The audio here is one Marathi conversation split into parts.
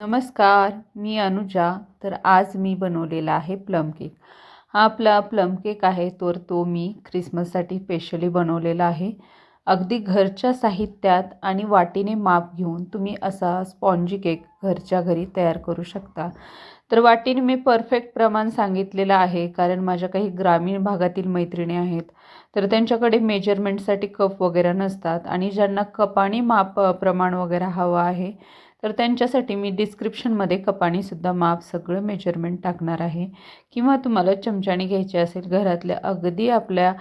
नमस्कार मी अनुजा. तर आज मी बनवलेला आहे प्लम केक. हा आपला प्लम केक आहे तर तो मी ख्रिसमससाठी स्पेशली बनवलेला आहे. अगदी घरच्या साहित्यात आणि वाटीने माप घेऊन तुम्ही असा स्पॉन्जी केक घरच्या घरी तयार करू शकता. तर वाटीने मी परफेक्ट प्रमाण सांगितलेलं आहे कारण माझ्या काही ग्रामीण भागातील मैत्रिणी आहेत. तर त्यांच्याकडे मेजरमेंटसाठी कप वगैरे नसतात आणि ज्यांना कपाने माप प्रमाण वगैरे हवं आहे तर त्यांच्यासाठी मी डिस्क्रिप्शनमध्ये कपाणीसुद्धा माप सगळं मेजरमेंट टाकणार आहे. किंवा तुम्हाला चमच्याने घ्यायचे असेल घरातल्या अगदी आपल्या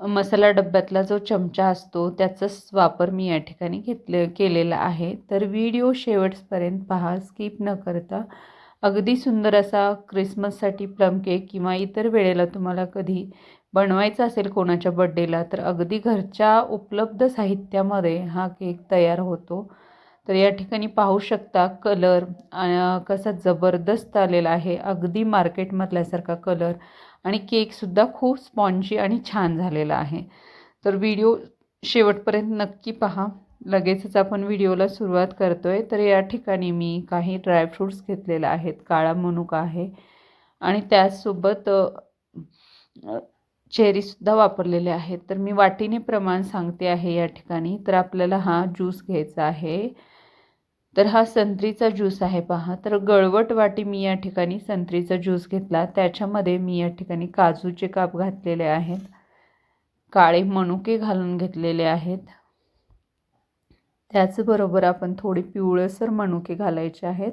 मसाला डब्यातला जो चमचा असतो त्याचाच वापर मी या ठिकाणी घेतले केलेला आहे. तर व्हिडिओ शेवटपर्यंत पहा स्किप न करता. अगदी सुंदर असा क्रिसमससाठी प्लम केक किंवा इतर वेळेला तुम्हाला कधी बनवायचा असेल कोणाच्या बड्डेला तर अगदी घरच्या उपलब्ध साहित्यामध्ये हा केक तयार होतो. तर या ठिकाणी पाहू शकता कलर कसा जबरदस्त आलेला आहे. अगदी मार्केटमधल्यासारखा कलर आणि केकसुद्धा खूप स्पॉन्जी आणि छान झालेला आहे. तर व्हिडिओ शेवटपर्यंत नक्की पहा. लगेचच आपण व्हिडिओला सुरुवात करतो आहे तर या ठिकाणी मी काही ड्रायफ्रूट्स घेतलेले आहेत. काळा मनुका आहे. आणि त्याचसोबत चेरीसुद्धा वापरलेले आहेत. तर मी वाटीने प्रमाण सांगते आहे या ठिकाणी. तर आपल्याला हा ज्यूस घ्यायचा आहे. तर हा संत्रीचा ज्यूस आहे पहा. तर गळवट वाटी मी या ठिकाणी संत्रीचा ज्यूस घेतला. त्याच्यामध्ये मी या ठिकाणी काजूचे काप घातलेले आहेत. काळे मनुके घालून घेतलेले आहेत. त्याचबरोबर आपण थोडी पिवळसर मनुके घालायचे आहेत.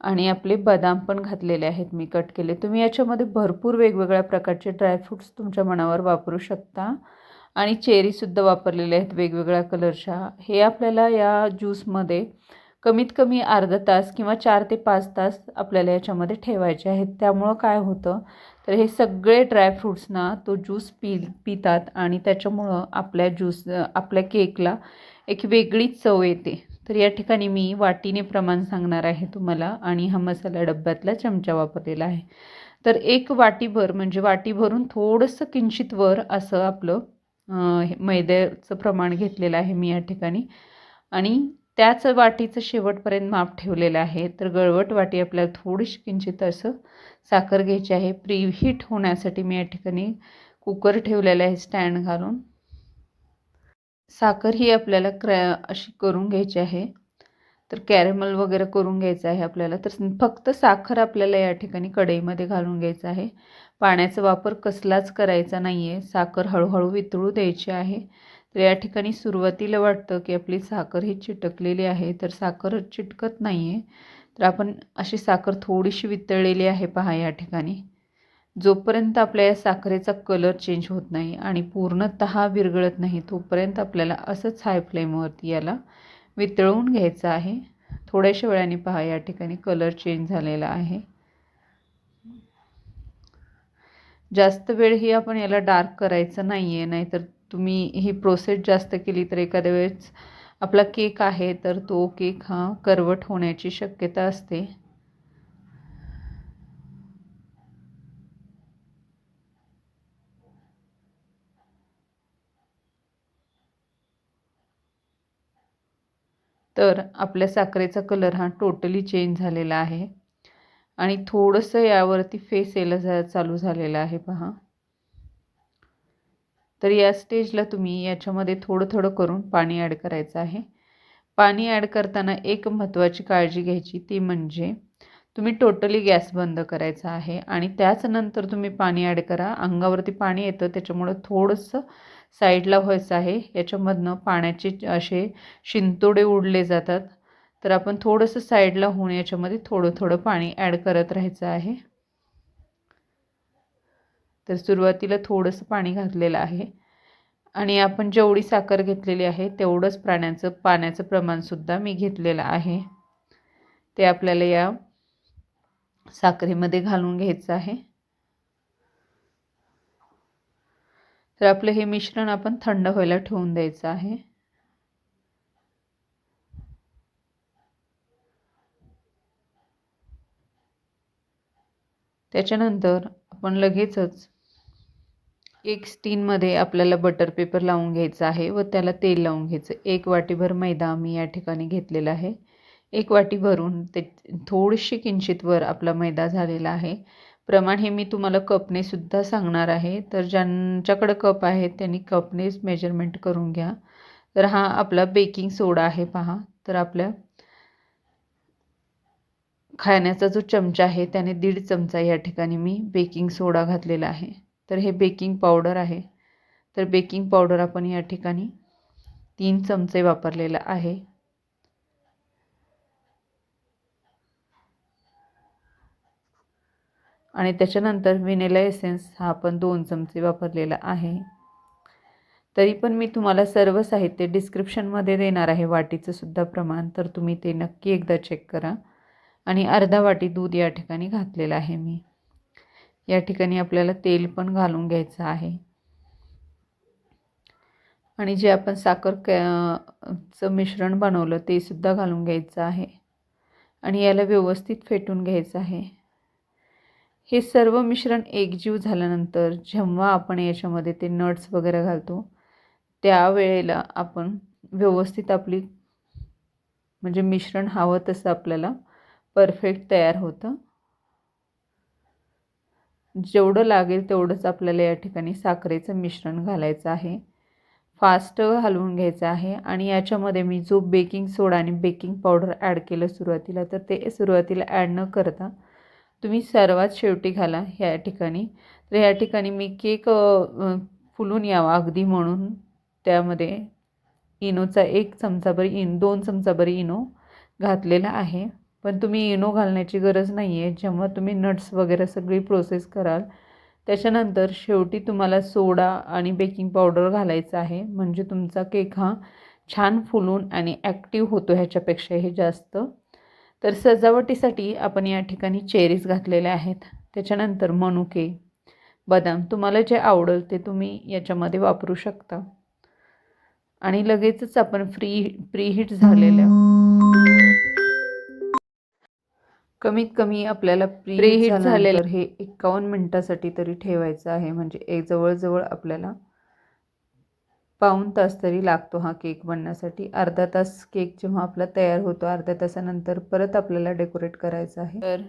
आणि आपले बदाम पण घातलेले आहेत मी कट केले. तुम्ही याच्यामध्ये भरपूर वेगवेगळ्या प्रकारचे ड्रायफ्रूट्स तुमच्या मनावर वापरू शकता. आणि चेरीसुद्धा वापरलेले आहेत वेगवेगळ्या कलरच्या हे आपल्याला या ज्यूसमध्ये कमीत कमी अर्धा तास किंवा चार ते पाच तास आपल्याला याच्यामध्ये ठेवायचे आहेत. त्यामुळं काय होतं? तर हे सगळे ड्रायफ्रूट्सना तो ज्यूस पी पितात आणि त्याच्यामुळं आपल्या ज्यूस आपल्या केकला एक वेगळीच चव येते. तर या ठिकाणी मी वाटीने प्रमाण सांगणार आहे तुम्हाला आणि हा मसाला डब्यातला चमचा वापरलेला आहे. तर एक वाटीभर म्हणजे वाटीभरून थोडंसं किंचित वर असं आपलं मैद्याचं प्रमाण घेतलेलं आहे मी या ठिकाणी. आणि त्याच वाटीचं शेवटपर्यंत माप ठेवलेलं आहे. तर गळवट वाटी आपल्याला थोडीशी किंचित असं साखर घ्यायची आहे. प्रीहीट होण्यासाठी मी या ठिकाणी कुकर ठेवलेलं आहे स्टँड घालून. साखर ही आपल्याला क्र अशी करून घ्यायची आहे. तर कॅरेमल वगैरे करून घ्यायचं आहे आपल्याला. तर फक्त साखर आपल्याला या ठिकाणी कढईमध्ये घालून घ्यायचं आहे. पाण्याचा वापर कसलाच करायचा नाही आहे साखर हळूहळू वितळू द्यायची आहे. तर या ठिकाणी सुरुवातीला वाटतं की आपली साखर ही चिटकलेली आहे तर साखर चिटकत नाही आहे तर आपण अशी साखर थोडीशी वितळलेली आहे पहा या ठिकाणी. जोपर्यंत आपल्या या साखरेचा कलर चेंज होत नाही आणि पूर्णत विरघळत नाही तोपर्यंत आपल्याला असंच हाय फ्लेमवरती याला वितळवून घ्यायचं आहे. थोड्याशा वेळाने पहा या ठिकाणी कलर चेंज झालेला आहे. जास्त वेळ ही आपण याला डार्क करायचं नाही आहे नाहीतर तुम्ही ही प्रोसेस जास्त केली तर एखाद्या वेळेस आपला केक आहे तर तो केक हा करवट होण्याची शक्यता असते. तर आपल्या साखरेचा कलर हा टोटली चेंज झालेला आहे. आणि थोडंसं यावरती फेस यायला चालू झालेलं आहे पहा. तर या स्टेजला तुम्ही याच्यामध्ये थोडं थोडं करून पाणी ॲड करायचं आहे. पाणी ॲड करताना एक महत्त्वाची काळजी घ्यायची ती म्हणजे तुम्ही टोटली गॅस बंद करायचा आहे आणि त्याचनंतर तुम्ही पाणी ॲड करा. अंगावरती पाणी येतं त्याच्यामुळं थोडंसं साईडला व्हायचं आहे. याच्यामधनं पाण्याचे असे शिंतोडे उडले जातात. तर आपण थोडंसं साईडला होऊन याच्यामध्ये थोडं थोडं पाणी ॲड करत राहायचं आहे. तर सुरुवातीला थोडंसं पाणी घातलेलं आहे. आणि आपण जेवढी साखर घेतलेली आहे तेवढंच प्राण्याचं पाण्याचं प्रमाणसुद्धा मी घेतलेलं आहे. ते आपल्याला या साखरेमध्ये घालून घ्यायचं आहे. तर आपलं हे मिश्रण आपण थंड व्हायला ठेवून द्यायचं आहे. त्याच्यानंतर आपण लगेचच एक स्टीनमध्ये आपल्याला बटर पेपर लावून घ्यायचा आहे व त्याला तेल लावून घ्यायचं. एक वाटीभर मैदा मी या ठिकाणी घेतलेला आहे. एक वाटी भरून ते थोडीशी किंचित वर आपला मैदा झालेला आहे. प्रमाण हे मी तुम्हाला कपने सुद्धा सांगणार आहे. तर ज्यांच्याकडं कप आहेत त्यांनी कपनेच मेजरमेंट करून घ्या. तर हा आपला बेकिंग सोडा आहे पहा. तर आपल्या खाण्याचा जो चमचा आहे त्याने दीड चमचा या ठिकाणी मी बेकिंग सोडा घातलेला आहे. तर हे बेकिंग पावडर आहे. तर बेकिंग पावडर आपण या ठिकाणी तीन चमचे वापरलेला आहे. आणि त्याच्यानंतर व्हिनेला एसेन्स हा आपण दोन चमचे वापरलेला आहे. तरी पण मी तुम्हाला सर्व साहित्य डिस्क्रिप्शनमध्ये देणार आहे. वाटीचं सुद्धा प्रमाण तर तुम्ही ते नक्की एकदा चेक करा. आणि अर्धा वाटी दूध या ठिकाणी घातलेलं आहे मी. या ठिकाणी आपल्याला तेल पण घालून घ्यायचं आहे. आणि जे आपण साखर चं मिश्रण बनवलं ते सुद्धा घालून घ्यायचं आहे. आणि याला व्यवस्थित फेटून घ्यायचं आहे. हे सर्व मिश्रण एकजीव झाल्यानंतर जेव्हा आपण याच्यामध्ये ते नट्स वगैरे घालतो त्यावेळेला आपण व्यवस्थित आपली म्हणजे मिश्रण हवं तसं आपल्याला परफेक्ट तयार होतं. जेवढं लागेल तेवढंच आपल्याला या ठिकाणी साखरेचं मिश्रण घालायचं आहे. फास्ट हलवून घ्यायचं आहे आणि याच्यामध्ये मी जो बेकिंग सोडा आणि बेकिंग पावडर ॲड केलं सुरुवातीला तर ते सुरुवातीला ॲड न करता तुम्ही सर्वात शेवटी घाला ह्या ठिकाणी. तर या ठिकाणी मी केक फुलून यावा अगदी म्हणून. त्यामध्ये इनोचा एक चमचाभर इन दोन चमचाभर इनो घातलेला आहे. पण तुम्ही इनो घालण्याची गरज नाही आहे जेव्हा तुम्ही नट्स वगैरे सगळी प्रोसेस कराल त्याच्यानंतर शेवटी तुम्हाला सोडा आणि बेकिंग पावडर घालायचं आहे. म्हणजे तुमचा केक हा छान फुलून आणि ॲक्टिव्ह होतो ह्याच्यापेक्षा हे जास्त. तर सजावटीसाठी आपण या ठिकाणी चेरीज घातलेल्या आहेत. त्याच्यानंतर मनुके बदाम तुम्हाला जे आवडेल ते तुम्ही याच्यामध्ये वापरू शकता. आणि लगेचच आपण फ्री प्रीहीट झालेल्या. कमीत कमी आपल्याला प्रीहीट झालेलं हे एकावन्न मिनटासाठी तरी ठेवायचं आहे. म्हणजे एक जवळजवळ आपल्याला पाऊण तास तरी लागतो हा केक बनण्यासाठी. अर्धा तास केक जेव्हा आपला तयार होतो अर्ध्या तासानंतर परत आपल्याला डेकोरेट करायचं आहे. तर